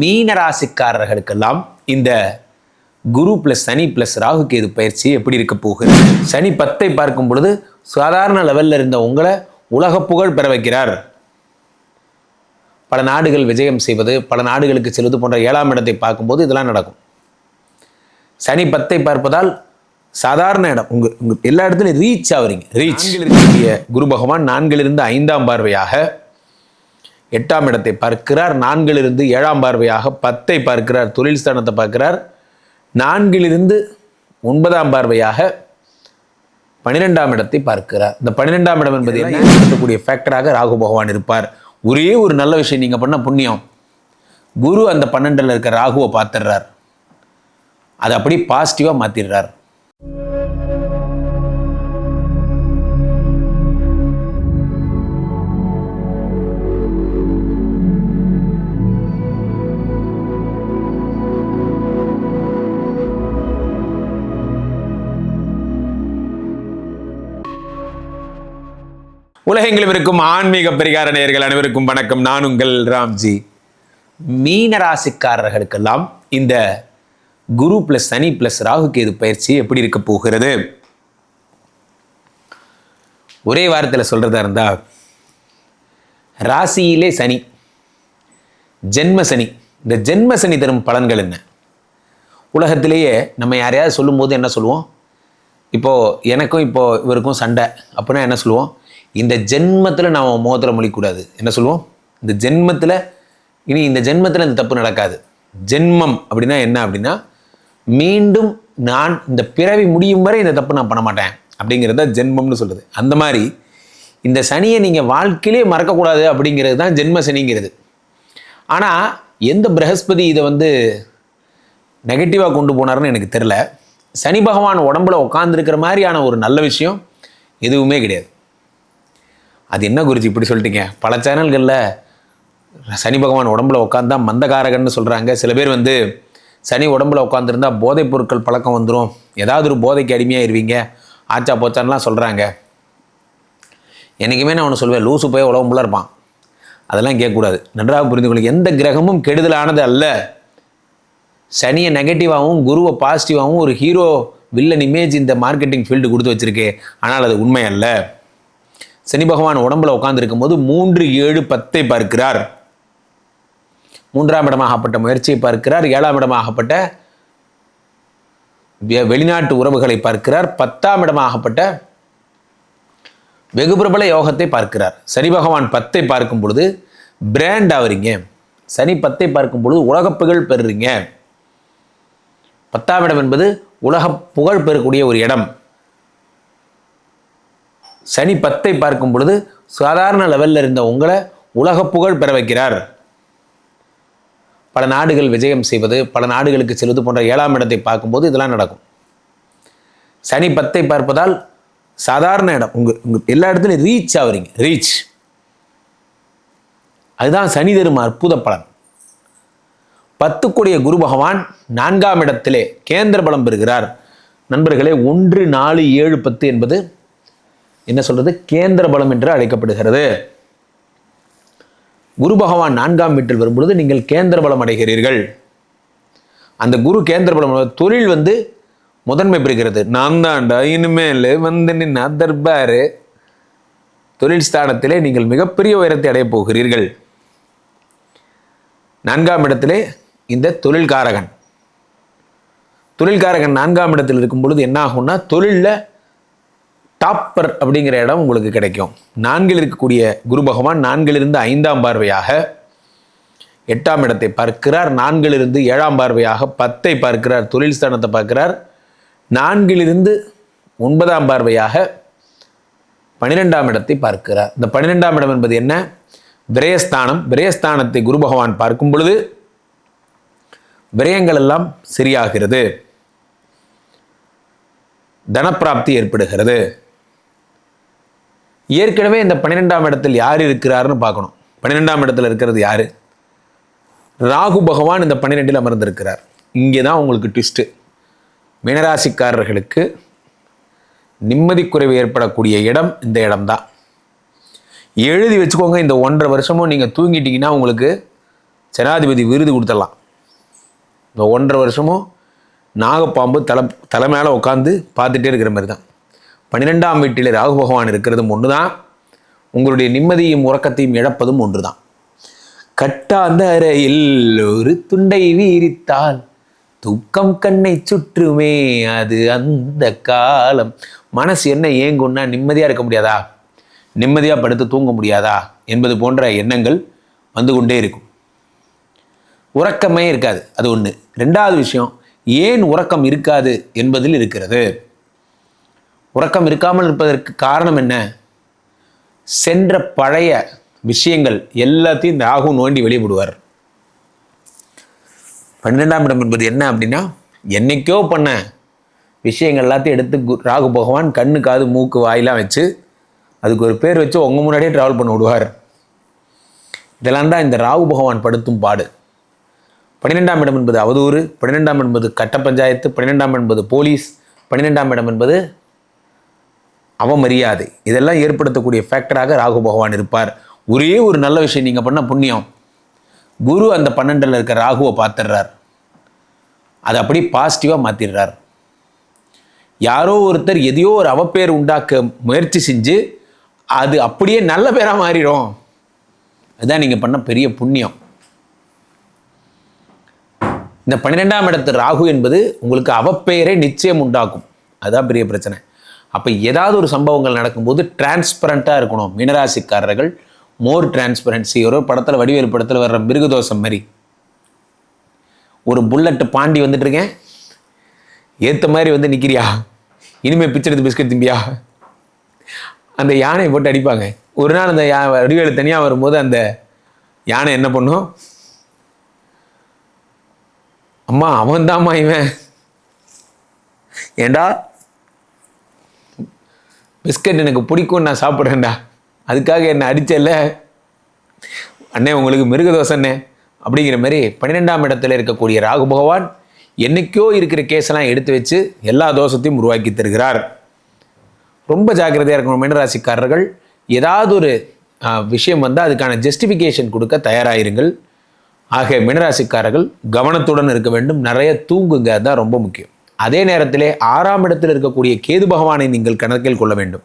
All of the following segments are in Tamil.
மீனராசிக்காரர்களுக்கெல்லாம் இந்த குரு ப்ளஸ் சனி ப்ளஸ் ராகு கேது பயிற்சி எப்படி இருக்க போகுது? சனி பத்தை பார்க்கும் பொழுது சாதாரண லெவலில் இருந்த உங்களை உலக புகழ் பெற வைக்கிறார். பல நாடுகள் விஜயம் செய்வது பல நாடுகளுக்கு செல்வது போன்ற ஏழாம் இடத்தை பார்க்கும்போது இதெல்லாம் நடக்கும். சனி பத்தை பார்ப்பதால் சாதாரண இடம் உங்க உங்க எல்லா இடத்துலையும் ரீச் ஆகுறீங்க ரீச் இருக்கக்கூடிய குரு பகவான் நான்கிலிருந்து ஐந்தாம் பார்வையாக எட்டாம் இடத்தை பார்க்கிறார். நான்கிலிருந்து ஏழாம் பார்வையாக பத்தை பார்க்கிறார். தொழில் ஸ்தானத்தை பார்க்கிறார். நான்கிலிருந்து ஒன்பதாம் பார்வையாக பன்னிரெண்டாம் இடத்தை பார்க்கிறார். இந்த பன்னிரெண்டாம் இடம் என்பது என்ன? இருக்கக்கூடிய ஃபேக்டராக ராகு பகவான் இருப்பார். ஒரே ஒரு நல்ல விஷயம் நீங்கள் பண்ண புண்ணியம். குரு அந்த பன்னெண்டில் இருக்க ராகுவை பார்த்துடுறார். அதை அப்படி பாசிட்டிவாக மாற்றிடுறார் உலகெங்கிலும் இருக்கும் ஆன்மீக பரிகார நேயர்கள் அனைவருக்கும் வணக்கம். நான் உங்கள் ராம்ஜி. மீன ராசிக்காரர்களுக்கெல்லாம் இந்த குரு பிளஸ் சனி பிளஸ் ராகு கேது பயிற்சி எப்படி இருக்க போகிறது? ஒரே வாரத்தில் சொல்றதா இருந்தா ராசியிலே சனி ஜென்ம சனி. இந்த ஜென்ம சனி தரும் பலன்கள் என்ன? உலகத்திலேயே நம்ம யாரையாவது சொல்லும்போது என்ன சொல்லுவோம்? இப்போது எனக்கும் இப்போ இவருக்கும் சண்டை அப்படின்னா என்ன சொல்லுவோம்? இந்த ஜென்மத்தில் நாம் முகத்தில் முழிக்கூடாது என்ன சொல்லுவோம்? இந்த ஜென்மத்தில் இனி இந்த ஜென்மத்தில் இந்த தப்பு நடக்காது. ஜென்மம் அப்படின்னா என்ன அப்படின்னா மீண்டும் நான் இந்த பிறவி முடியும் வரை இந்த தப்பு நான் பண்ண மாட்டேன். அப்படிங்கிறத ஜென்மம்னு சொல்லுது அந்த மாதிரி இந்த சனியை நீங்கள் வாழ்க்கையிலே மறக்கக்கூடாது அப்படிங்கிறது தான் ஜென்ம சனிங்கிறது. ஆனால் எந்த பிரகஸ்பதி இதை வந்து நெகட்டிவாக கொண்டு போனார்னு எனக்கு தெரில சனி பகவான் உடம்புல உட்காந்துருக்கிற மாதிரியான ஒரு நல்ல விஷயம் எதுவுமே கிடையாது. அது என்ன குருஜி இப்படி சொல்லிட்டீங்க? பல சேனல்களில் சனி பகவான் உடம்புல உட்காந்தா மந்தகாரகன்னு சொல்கிறாங்க சில பேர் வந்து சனி உடம்புல உட்காந்துருந்தா போதைப் பொருட்கள் பழக்கம் வந்துடும் ஏதாவது ஒரு போதைக்கு அடிமையாயிருவீங்க. ஆச்சா போச்சான்லாம் சொல்கிறாங்க என்றைக்குமே நான் ஒன்று சொல்வேன் லூசு போய் உலகம்புல இருப்பான். அதெல்லாம் கேட்கக்கூடாது. நன்றாக புரிந்து கொள்ளுங்க. எந்த கிரகமும் கெடுதலானது அல்ல. சனியை நெகட்டிவாகவும் குருவை பாசிட்டிவாகவும் ஒரு ஹீரோ வில்லன் இமேஜ் இந்த மார்க்கெட்டிங் ஃபீல்டு கொடுத்து வச்சுருக்கு. ஆனால் அது உண்மை அல்ல சனி பகவான் உடம்புல உட்கார்ந்திருக்கும் போது மூன்று ஏழு பத்தை பார்க்கிறார். மூன்றாம் இடமாகப்பட்ட முயற்சியை பார்க்கிறார். ஏழாம் இடமாகப்பட்ட வெ- வெளிநாட்டு உறவுகளை பார்க்கிறார். பத்தாம் இடமாகப்பட்ட வெகு பிரபல யோகத்தை பார்க்கிறார். சனி பகவான் பத்தை பார்க்கும் பொழுது பிராண்ட் ஆவறீங்க. சனி பத்தை பார்க்கும் பொழுது உலகப் புகழ் பெறுறீங்க. பத்தாம் இடம் என்பது உலக புகழ் பெறக்கூடிய ஒரு இடம். சனி பத்தை பார்க்கும் பொழுது சாதாரண லெவலில் இருந்த உங்களை உலக புகழ் பெற வைக்கிறார். பல நாடுகள் விஜயம் செய்வது பல நாடுகளுக்கு செல்வது போன்ற ஏழாம் இடத்தை பார்க்கும்போது இதெல்லாம் நடக்கும். சனி பத்தை பார்ப்பதால் சாதாரண இடம் உங்கள் உங்கள் எல்லா இடத்துலையும் ரீச் ஆகுறீங்க ரீச் அதுதான் சனி தரும் அற்புத பலன். பத்துக்குடைய குரு பகவான் நான்காம் இடத்திலே கேந்திர பலம் பெறுகிறார். நண்பர்களே ஒன்று நாலு ஏழு பத்து என்பது என்ன சொல்றது? கேந்திர பலம் என்று அழைக்கப்படுகிறது. குரு பகவான் நான்காம் வீட்டில் வரும்பொழுது நீங்கள் கேந்திர பலம் அடைகிறீர்கள். அந்த குரு கேந்திர பலம் தொழில் வந்து முதன்மை பெறுகிறது. நான் தாண்டா இனிமேல் வந்து நின்னா தர்பாரு. தொழில் ஸ்தானத்திலே நீங்கள் மிகப்பெரிய உயரத்தை அடையப் போகிறீர்கள். நான்காம் இடத்திலே இந்த தொழில்காரகன். தொழில்காரகன் நான்காம் இடத்தில் இருக்கும் பொழுது என்ன ஆகும்னா தொழிலில் டாப்பர் அப்படிங்கிற இடம் உங்களுக்கு கிடைக்கும். நான்கில் இருக்கக்கூடிய குரு பகவான் நான்கிலிருந்து ஐந்தாம் பார்வையாக எட்டாம் இடத்தை பார்க்கிறார். நான்கிலிருந்து ஏழாம் பார்வையாக பத்தை பார்க்கிறார். தொழில் ஸ்தானத்தை பார்க்கிறார். நான்கிலிருந்து ஒன்பதாம் பார்வையாக பன்னிரெண்டாம் இடத்தை பார்க்கிறார். இந்த பன்னிரெண்டாம் இடம் என்பது என்ன? விரயஸ்தானம். விரயஸ்தானத்தை குரு பகவான் பார்க்கும் பொழுது விரயங்கள் எல்லாம் சரியாகிறது. தனப்பிராப்தி ஏற்படுகிறது. ஏற்கனவே இந்த பன்னிரெண்டாம் இடத்தில் யார் இருக்கிறாருன்னு பார்க்கணும். பன்னிரெண்டாம் இடத்துல இருக்கிறது யார்? ராகு பகவான் இந்த பன்னிரெண்டில் அமர்ந்திருக்கிறார். இங்கே தான் உங்களுக்கு ட்விஸ்ட்டு மீனராசிக்காரர்களுக்கு நிம்மதி குறைவு ஏற்படக்கூடிய இடம் இந்த இடம்தான். எழுதி வச்சுக்கோங்க இந்த ஒன்றரை வருஷமும் நீங்கள் தூங்கிட்டீங்கன்னா உங்களுக்கு ஜனாதிபதி விருது கொடுத்துடலாம். இந்த ஒன்றரை வருஷமும் நாகப்பாம்பு தலை தலை மேலே உட்காந்து பார்த்துட்டே இருக்கிற மாதிரி தான் பன்னிரெண்டாம் வீட்டில் ராகு பகவான் இருக்கிறதும் ஒன்று தான் உங்களுடைய நிம்மதியும் உறக்கத்தையும் இழப்பதும் ஒன்று தான் கட்டாந்த அறையில் ஒரு துண்டை வீரித்தால் துக்கம் கண்ணை சுற்றுமே அது அந்த காலம். மனசு என்ன ஏங்குன்னா நிம்மதியாக இருக்க முடியாதா? நிம்மதியாக படுத்து தூங்க முடியாதா? என்பது போன்ற எண்ணங்கள் வந்து கொண்டே இருக்கும். உறக்கமே இருக்காது அது ஒன்று ரெண்டாவது விஷயம் ஏன் உறக்கம் இருக்காது என்பதில் இருக்கிறது. உறக்கம் இருக்காமல் இருப்பதற்கு காரணம் என்ன? சென்ற பழைய விஷயங்கள் எல்லாத்தையும் இந்த ராகு நோண்டி வெளியிடுவார். பன்னிரெண்டாம் இடம் என்பது என்ன அப்படின்னா என்னைக்கோ பண்ண விஷயங்கள் எல்லாத்தையும் எடுத்து கு- ராகு பகவான் கண்ணு காது மூக்கு வாயெல்லாம் வச்சு அதுக்கு ஒரு பேர் வச்சு உங்கள் முன்னாடியே ட்ராவல் பண்ண விடுவார். இதெல்லாம் தான் இந்த ராகு பகவான் படுத்தும் பாடு. பன்னிரெண்டாம் இடம் என்பது அவதூறு பன்னிரெண்டாம் என்பது கட்ட பஞ்சாயத்து பன்னிரெண்டாம் என்பது போலீஸ் பன்னிரெண்டாம் இடம் என்பது அவமரியாதை. இதெல்லாம் ஏற்படுத்தக்கூடிய ஃபேக்டராக ராகு பகவான் இருப்பார். ஒரே ஒரு நல்ல விஷயம் நீங்கள் பண்ண புண்ணியம். குரு அந்த பன்னெண்டில் இருக்க ராகுவை பார்த்துடுறார். அதை அப்படியே பாசிட்டிவாக மாற்றிடுறார் யாரோ ஒருத்தர் எதையோ ஒரு அவப்பேர் உண்டாக்க முயற்சி செஞ்சு அது அப்படியே நல்ல பேராக மாறிடும். அதுதான் நீங்கள் பண்ண பெரிய புண்ணியம். இந்த பன்னிரெண்டாம் இடத்து ராகு என்பது உங்களுக்கு அவப்பெயரை நிச்சயம் உண்டாக்கும். அதுதான் பெரிய பிரச்சனை. அப்போ ஏதாவது ஒரு சம்பவங்கள் நடக்கும்போது டிரான்ஸ்பரண்ட்டாக இருக்கணும். மீனராசிக்காரர்கள் மோர் டிரான்ஸ்பரன்சி ஒரு படத்தில் வடிவேல் படத்தில் வர்ற மிருகதோஷம் மாதிரி. ஒரு புல்லட்டு பாண்டி வந்துட்டு இருக்கேன் ஏற்ற மாதிரி வந்து நிற்கிறியா இனிமேல் பிச்சை எடுத்து பிஸ்கட் திம்பியா? அந்த யானையை போட்டு அடிப்பாங்க. ஒரு நாள் அந்த யா வடிவேலு தனியாக வரும்போது அந்த யானை என்ன பண்ணும்? அம்மா அவன் தாம்மா இவன். ஏண்டா? பிஸ்கட் எனக்கு பிடிக்கும் நான் சாப்பிட்றேன்டா. அதுக்காக என்னை அடிச்சல்ல? அண்ணே உங்களுக்கு மிருகதோசண்ணே அப்படிங்கிற மாதிரி பன்னிரெண்டாம் இடத்துல இருக்கக்கூடிய ராகு பகவான் என்னைக்கோ இருக்கிற கேஸெல்லாம் எடுத்து வச்சு எல்லா தோஷத்தையும் உருவாக்கி தருகிறார். ரொம்ப ஜாக்கிரதையாக இருக்கணும் மீனராசிக்காரர்கள். ஏதாவது ஒரு விஷயம் வந்தால் அதுக்கான ஜஸ்டிஃபிகேஷன் கொடுக்க தயாராயிருங்கள். ஆக மீனராசிக்காரர்கள் கவனத்துடன் இருக்க வேண்டும். நிறைய தூங்குங்க அதுதான் ரொம்ப முக்கியம். அதே நேரத்திலே ஆறாம் இடத்தில் இருக்கக்கூடிய கேது பகவானை நீங்கள் கணக்கில் கொள்ள வேண்டும்.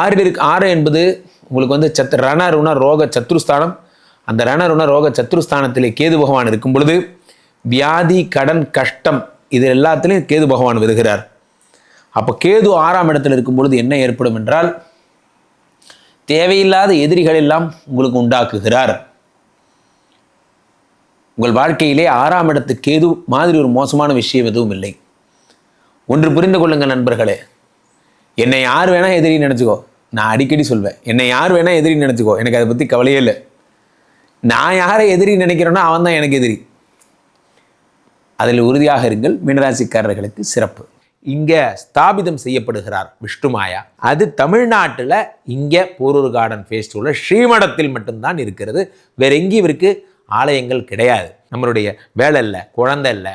ஆறில் இருக்கு ஆறு என்பது உங்களுக்கு வந்து சத் ரணருண ரோக சத்ருஸ்தானம். அந்த ரணருண ரோக சத்ருஸ்தானத்திலே கேது பகவான் இருக்கும் பொழுது வியாதி கடன் கஷ்டம் இது எல்லாத்துலேயும் கேது பகவான் வருகிறார். அப்போ கேது ஆறாம் இடத்தில் இருக்கும் பொழுது என்ன ஏற்படும் என்றால் தேவையில்லாத எதிரிகள் எல்லாம் உங்களுக்கு உண்டாக்குகிறார். உங்கள் வாழ்க்கையிலே ஆறாம் இடத்து கேது மாதிரி ஒரு மோசமான விஷயம் எதுவும் இல்லை. ஒன்று புரிந்து கொள்ளுங்கள் நண்பர்களே. என்னை யார் வேணால் எதிரி நினச்சிக்கோ. நான் அடிக்கடி சொல்வேன் என்னை யார் வேணால் எதிரி நினச்சிக்கோ. எனக்கு அதை பற்றி கவலையே இல்லை. நான் யாரை எதிரி நினைக்கிறேனோ அவன் தான் எனக்கு எதிரி. அதில் உறுதியாக இருங்கள் மீனராசிக்காரர்களுக்கு சிறப்பு. இங்கே ஸ்தாபிதம் செய்யப்படுகிறார் விஷ்ணுமாயா அது தமிழ்நாட்டில் இங்கே போரூர் கார்டன் ஃபேஸ்டிவலில் ஸ்ரீமடத்தில் மட்டும்தான் இருக்கிறது. வேற எங்கேயும் இவருக்கு ஆலயங்கள் கிடையாது. நம்மளுடைய வேலை இல்லை குழந்தை இல்லை